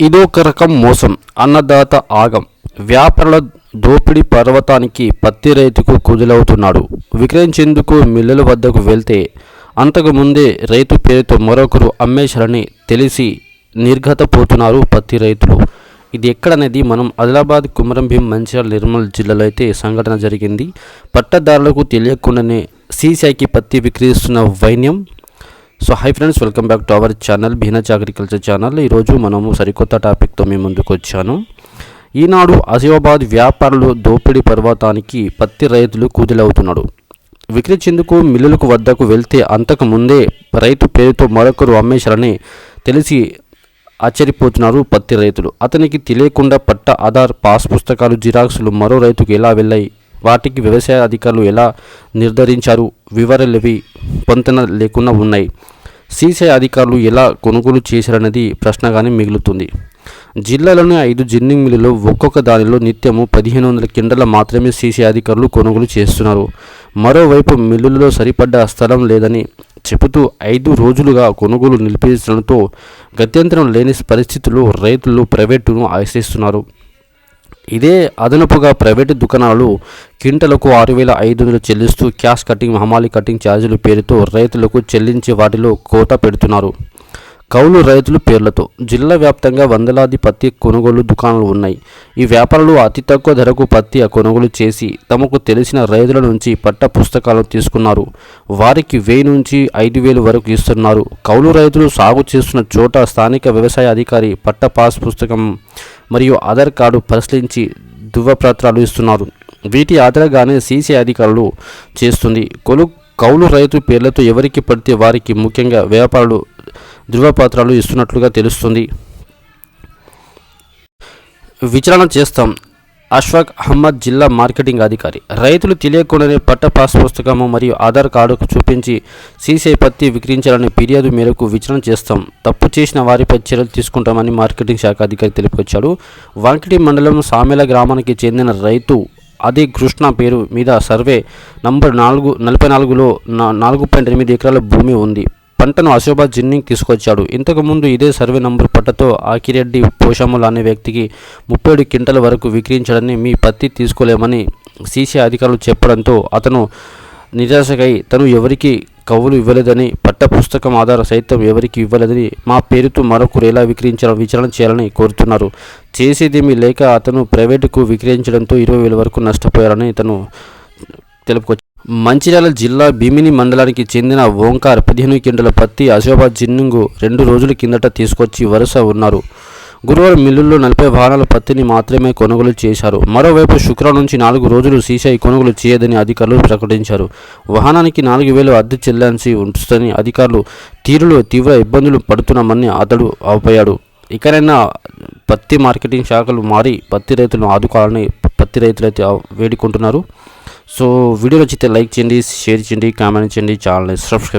ఇదొక రకం మోసం. అన్నదాత ఆగం. వ్యాపారుల దోపిడీ పర్వతానికి పత్తి రైతుకు కుదులవుతున్నాడు. విక్రయించేందుకు మిల్లుల వద్దకు వెళ్తే అంతకుముందే రైతు పేరుతో మరొకరు అమ్మేశారని తెలిసి నిర్ఘతపోతున్నారు పత్తి రైతులు. ఇది ఎక్కడనేది? మనం ఆదిలాబాద్ కుమరంభీం మంచిర్యాల నిర్మల్ జిల్లాలో అయితే సంఘటన జరిగింది. పట్టదారులకు తెలియకుండానే సీసీఐకి పత్తి విక్రయిస్తున్న వైన్యం so hi friends welcome back to our channel బీనచ్ agriculture channel. ఈరోజు మనము సరికొత్త టాపిక్తో మీ ముందుకు వచ్చాను. ఈనాడు ఆసిఫాబాద్ వ్యాపారులు దోపిడీ పర్వతానికి పత్తి రైతులు కూతులవుతున్నాడు. విక్రయించేందుకు మిల్లులకు వద్దకు వెళ్తే అంతకు ముందే రైతు పేరుతో మరొకరు అమ్మేశారని తెలిసి ఆశ్చర్యపోతున్నారు పత్తి రైతులు. అతనికి తెలియకుండా పట్ట ఆధార్ పాస్ పుస్తకాలు జిరాక్సులు మరో రైతుకు ఎలా వెళ్ళాయి? వాటికి వ్యవసాయ అధికారులు ఎలా నిర్ధారించారు? వివరాలు పొంతన లేకుండా ఉన్నాయి. సీసీఐ అధికారులు ఎలా కొనుగోలు చేశారనేది ప్రశ్నగానే మిగులుతుంది. జిల్లాలోని ఐదు జిన్నింగ్ మిల్లులో ఒక్కొక్క దానిలో నిత్యము పదిహేను వందల కిండల మాత్రమే సీసీ అధికారులు కొనుగోలు చేస్తున్నారు. మరోవైపు మిల్లులలో సరిపడ్డ స్థలం లేదని చెబుతూ ఐదు రోజులుగా కొనుగోలు నిలిపేసడంతో గత్యంతరం లేని పరిస్థితుల్లో రైతులు ప్రైవేటును ఆశ్రయిస్తున్నారు. ఇదే అదనపుగా ప్రైవేటు దుకాణాలు క్వింటలకు ఆరు వేల ఐదు వందలు చెల్లిస్తూ క్యాష్ కటింగ్ హమాలి కటింగ్ ఛార్జీల పేరుతో రైతులకు చెల్లించే వాటిలో కోత పెడుతున్నారు. కౌలు రైతుల పేర్లతో జిల్లా వ్యాప్తంగా వందలాది పత్తి కొనుగోలు దుకాణాలు ఉన్నాయి. ఈ వ్యాపారులు అతి తక్కువ ధరకు పత్తి కొనుగోలు చేసి తమకు తెలిసిన రైతుల నుంచి పట్ట పుస్తకాలను తీసుకున్నారు. వారికి వెయ్యి నుంచి ఐదు వేలు వరకు ఇస్తున్నారు. కౌలు రైతులు సాగు చేస్తున్న చోట స్థానిక వ్యవసాయ అధికారి పట్ట పాస్ పుస్తకం మరియు ఆధార్ కార్డు పరిశీలించి ధృవపత్రాలు ఇస్తున్నారు. వీటి ఆధారంగానే సీసీ అధికారులు చేస్తుంది. కొలు కౌలు రైతు పేర్లతో ఎవరికి పడితే వారికి ముఖ్యంగా వ్యాపారులు ధృవపత్రాలు ఇస్తున్నట్లుగా తెలుస్తుంది. విచారణ చేస్తాం. అష్ఫాక్ అహ్మద్ జిల్లా మార్కెటింగ్ అధికారి. రైతులు తెలియకుండానే పట్ట పాస్ పుస్తకము మరియు ఆధార్ కార్డుకు చూపించి సీసీఐ పత్తి విక్రయించాలని ఫిర్యాదు మేరకు విచారణ చేస్తాం. తప్పు చేసిన వారిపై చర్యలు తీసుకుంటామని మార్కెటింగ్ శాఖ అధికారి తెలుపుకొచ్చాడు వాంకిటి మండలం సామెల గ్రామానికి చెందిన రైతు అదే కృష్ణ పేరు మీద సర్వే నంబర్ నాలుగు నలభై నాలుగులో నాలుగు పాయింట్ ఎనిమిది ఎకరాల భూమి ఉంది. పంటను అశోభా జిన్నింగ్ తీసుకొచ్చాడు. ఇంతకుముందు ఇదే సర్వే నంబర్ పట్టతో ఆకిరెడ్డి పోషములు అనే వ్యక్తికి ముప్పై ఏడు క్వింటల వరకు విక్రయించడని మీ పత్తి తీసుకోలేమని సీసీ అధికారులు చెప్పడంతో అతను నిరాశకై తను ఎవరికి కవులు ఇవ్వలేదని పట్ట పుస్తకం ఆధార సైతం ఎవరికి ఇవ్వలేదని మా పేరుతో మరొకరు ఎలా విక్రయించాలో విచారణ చేయాలని కోరుతున్నారు. చేసేదేమీ లేక అతను ప్రైవేటుకు విక్రయించడంతో ఇరవై వేల వరకు నష్టపోయారని తను తెలుపుకొచ్చారు. మంచిర్యాల జిల్లా భీమిని మండలానికి చెందిన ఓంకార్ పదిహేను కింటల పత్తి అశోభా జిన్నుంగు రెండు రోజుల కిందట తీసుకొచ్చి వరుస ఉన్నారు. గురువారం మిల్లుల్లో నలభై వాహనాల పత్తిని మాత్రమే కొనుగోలు చేశారు. మరోవైపు శుక్రవారం నుంచి నాలుగు రోజులు సీసీఐ కొనుగోలు చేయదని అధికారులు ప్రకటించారు. వాహనానికి నాలుగు వేలు అద్దె చెల్లించి ఉంటుందని అధికారులు తీరులో తీవ్ర ఇబ్బందులు పడుతున్నామని అతడు ఆపాడు ఇకనైనా పత్తి మార్కెటింగ్ శాఖలు మారి పత్తి రైతులను ఆదుకోవాలని పత్తి రైతులైతే వేడుకుంటున్నారు. సో వీడియో నచ్చితే లైక్ చేయండి షేర్ చేయండి కామెంట్ చేయండి ఛానల్ని సబ్స్క్రైబ్